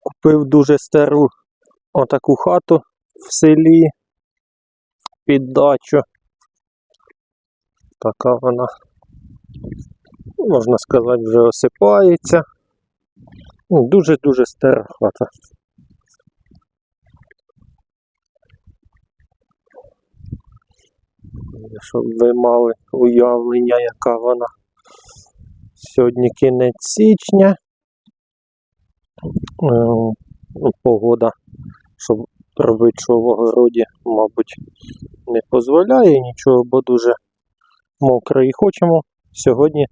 Купив дуже стару отаку хату в селі під дачу. Така вона, можна сказати, вже осипається. Ну, Дуже-дуже стара хата. Щоб ви мали уявлення, яка вона. Сьогодні кінець січня. Е, Погода, щоб робити що в огороді, мабуть, не дозволяє нічого, бо дуже мокро. І хочемо сьогодні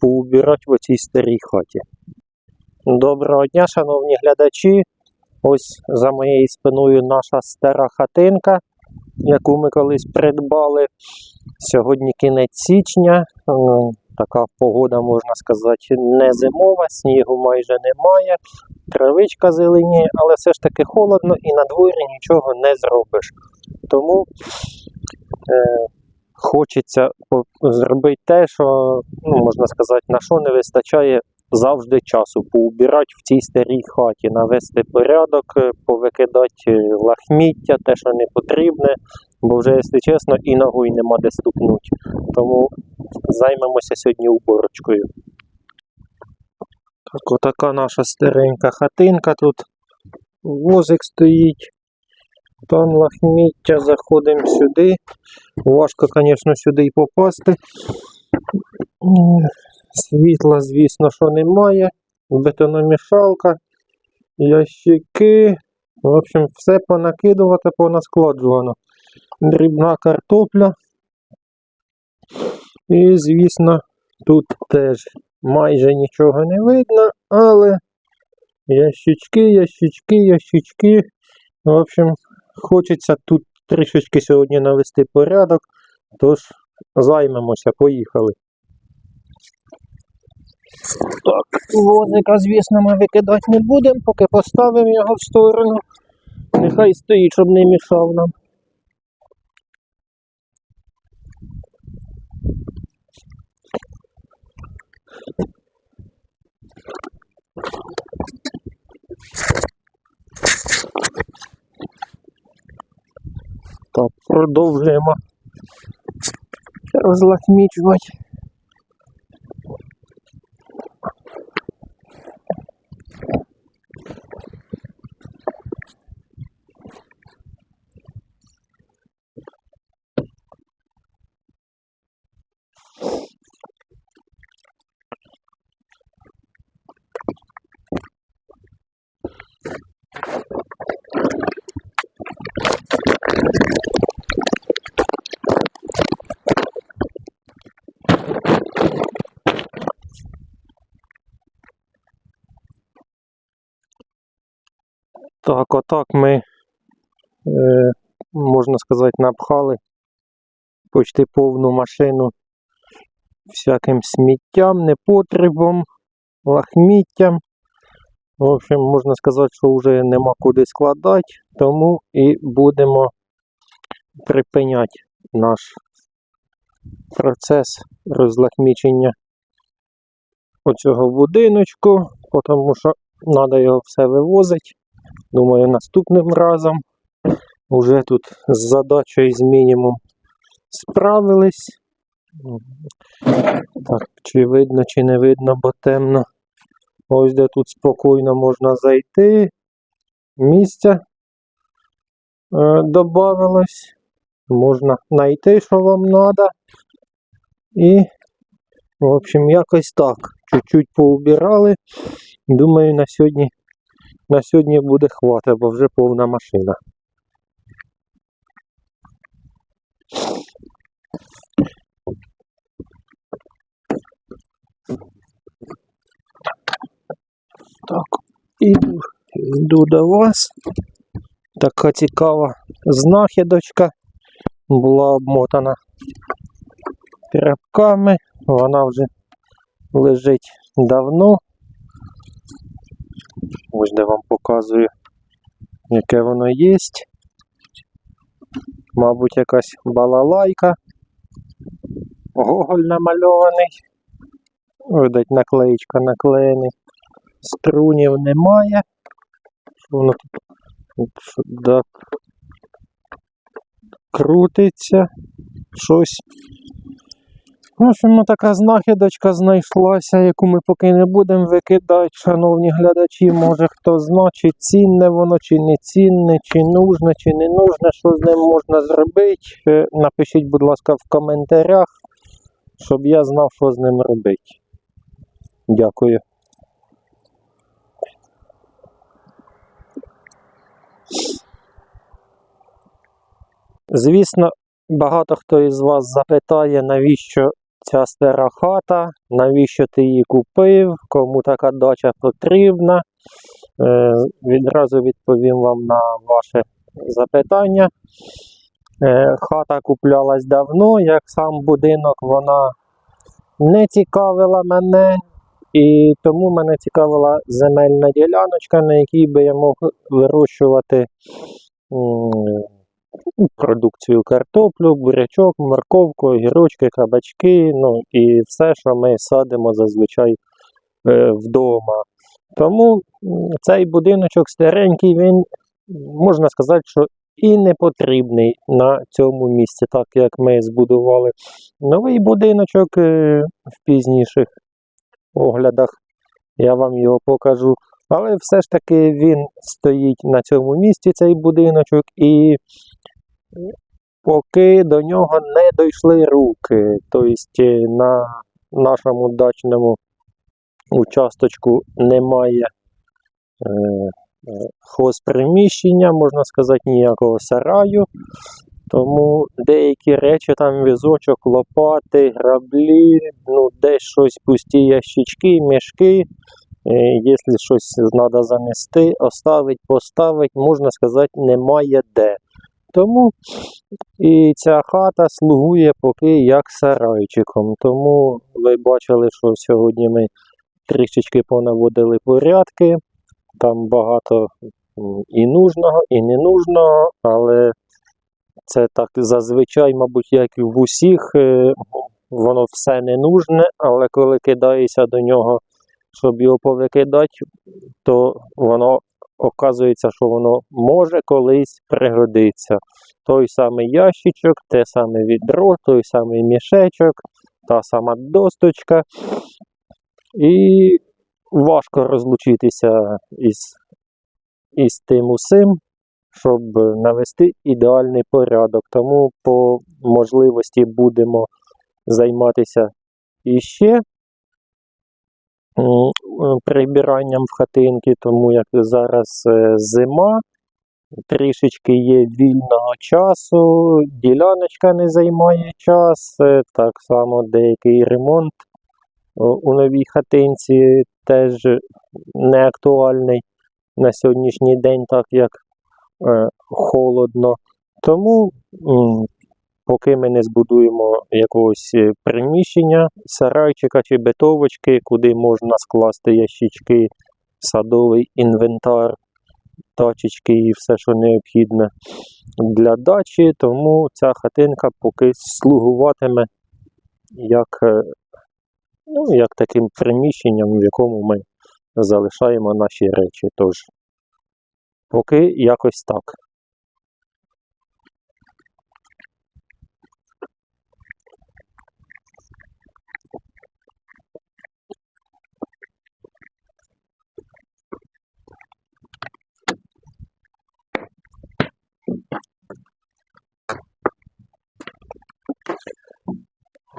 поубирати в оцій старій хаті. Доброго дня, шановні глядачі. Ось за моєю спиною наша стара хатинка, яку ми колись придбали. Сьогодні кінець січня. Така погода, можна сказати, не зимова, снігу майже немає, травичка зеленіє, але все ж таки холодно і на дворі нічого не зробиш. Тому е, хочеться зробити те, що, ну, можна сказати, на що не вистачає завжди часу. Поубирати в цій старій хаті, навести порядок, е, повикидати е, лахміття, те, що не потрібне, бо вже, якщо чесно, і ногою нема де стукнути. Тому займемося сьогодні уборочкою. Так, отака наша старенька хатинка тут. Возик стоїть. Там лахміття, заходимо сюди. Важко, звісно, сюди й попасти. Світла, звісно, що немає. Бетономішалка, ящики. В общем, все понакидувати, понаскладжувано. Дрібна картопля. І, звісно, тут теж майже нічого не видно, але ящички, ящички, ящички. В общем, хочеться тут трішечки сьогодні навести порядок, тож займемося, поїхали. Так, возика, звісно, ми викидати не будемо, поки поставимо його в сторону. Нехай стоїть, щоб не мішав нам. Так, продовжуємо розлахмічувати. Так, отак ми, е, можна сказати, напхали почти повну машину всяким сміттям, непотребом, лахміттям. В общем, можна сказати, що вже нема куди складати, тому і будемо припиняти наш процес розлахмічення оцього будиночку, тому що треба його все вивозити. Думаю, наступним разом вже тут з задачею з мінімум справились. Так, чи видно, чи не видно, бо темно. Ось де тут спокійно можна зайти. Місця е, додавалось. Можна знайти, що вам треба. І, в общем, якось так. Чуть-чуть поубирали. Думаю, на сьогодні на сьогодні буде хватить, бо вже повна машина. Так, іду, йду до вас. Така цікава знахідочка. Була обмотана тряпками. Вона вже лежить давно. Ось де вам показую, яке воно є. Мабуть, якась балалайка. Гоголь намальований. Видать, наклеїчка наклеєний. Струнів немає. Воно тут що, крутиться щось. В общем, така знахідочка знайшлася, яку ми поки не будемо викидати, шановні глядачі. Може хто знає, чи цінне воно, чи не цінне, чи нужне, чи не нужне, що з ним можна зробити. Е, Напишіть, будь ласка, в коментарях, щоб я знав, що з ним робити. Дякую. Звісно, багато хто із вас запитає, навіщо ця стара хата, навіщо ти її купив, кому така дача потрібна. Е, відразу відповім вам на ваше запитання. Е, хата куплялась давно, як сам будинок вона не цікавила мене, і тому мене цікавила земельна діляночка, на якій би я мог вирощувати продукцію картоплю, бурячок, морковку, огірочки, кабачки, ну і все, що ми садимо зазвичай е, вдома. Тому цей будиночок старенький, він можна сказати, що і не потрібний на цьому місці, так як ми збудували новий будиночок е, в пізніших оглядах. Я вам його покажу. Але все ж таки він стоїть на цьому місці, цей будиночок, і поки до нього не дійшли руки. Тобто е, на нашому дачному участочку немає е, хозприміщення, можна сказати, ніякого сараю. Тому деякі речі, там візочок, лопати, граблі, ну, десь щось пусті ящички, мішки. Е, Якщо щось треба занести, оставити, поставити, можна сказати, немає де. Тому і ця хата слугує поки як сарайчиком. Тому ви бачили, що сьогодні ми трішечки понаводили порядки. Там багато і нужного, і ненужного, але це так зазвичай, мабуть, як і в усіх, е, воно все не нужне, але коли кидаєшся до нього, щоб його повикидати, то воно оказується, що воно може колись пригодиться. Той самий ящичок, те саме відро, той самий мішечок, та сама досточка. І важко розлучитися із, із тим усім, щоб навести ідеальний порядок. Тому по можливості будемо займатися іще прибиранням в хатинки, тому як зараз е, зима, трішечки є вільного часу, діляночка не займає час, е, так само деякий ремонт у новій хатинці теж не актуальний на сьогоднішній день, так як е, холодно. Тому, поки ми не збудуємо якогось е, приміщення, сарайчика чи битовочки, куди можна скласти ящички, садовий інвентар, тачечки і все, що необхідне для дачі, тому ця хатинка поки слугуватиме як, е, ну, як таким приміщенням, в якому ми залишаємо наші речі. Тож, поки якось так.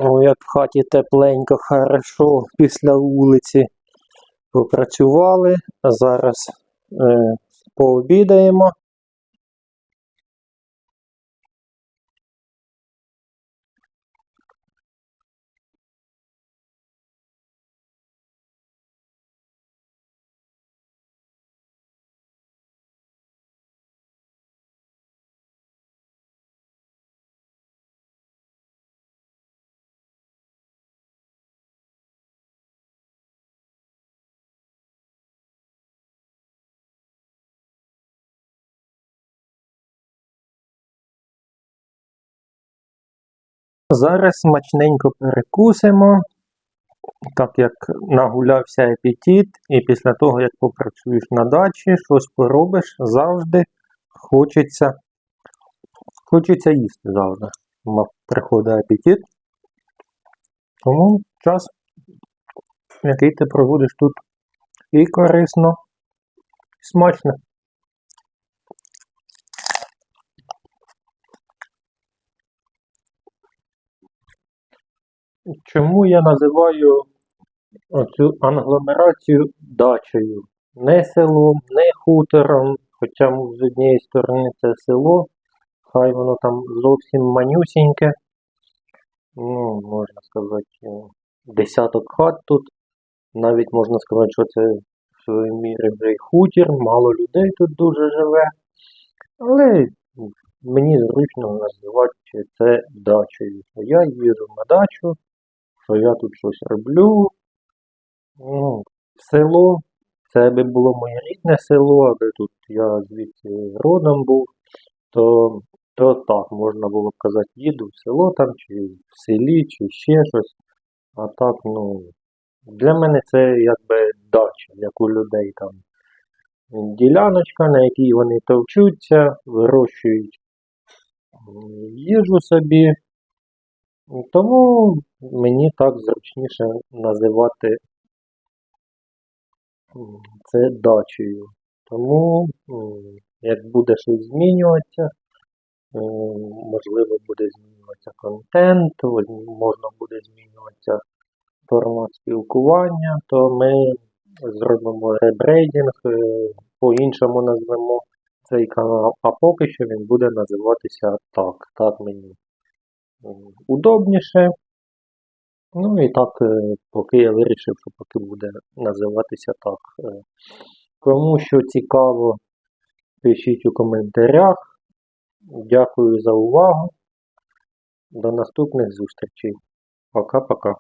О, як в хаті тепленько, хорошо, після вулиці попрацювали. Зараз е, пообідаємо. Зараз смачненько перекусимо. так як нагулявся апетит, і після того, як попрацюєш на дачі, щось поробиш, завжди хочеться, хочеться їсти завжди. Приходить апетит. Тому час, який ти проводиш тут, і корисно, і смачно. Чому я називаю оцю англомерацію дачею? Не селом, не хутором, хоча з однієї сторони це село, хай воно там зовсім манюсіньке. Ну, можна сказати, е, десяток хат тут. Навіть можна сказати, що це в своїй мірі вже й хутір, мало людей тут дуже живе. Але мені зручно називати це дачею. Я їжджу на дачу, що я тут щось роблю. Село, це би було моє рідне село, аби тут я звідси родом був, то, то так, можна було б казати, їду в село там, чи в селі, чи ще щось. А так, ну, для мене це якби дача, як у людей там. Діляночка, на якій вони товчуться, вирощують їжу собі. Тому мені так зручніше називати це дачею. Тому, як буде щось змінюватися, можливо, буде змінюватися контент, можна буде змінюватися формат спілкування, то ми зробимо ребрейдинг, е, по-іншому назвемо цей канал, а поки що він буде називатися так. Так мені удобніше. Ну і так, е, поки я вирішив, що поки буде називатися так. Е, Кому що цікаво, пишіть у коментарях. Дякую за увагу. До наступних зустрічей. Пока-пока.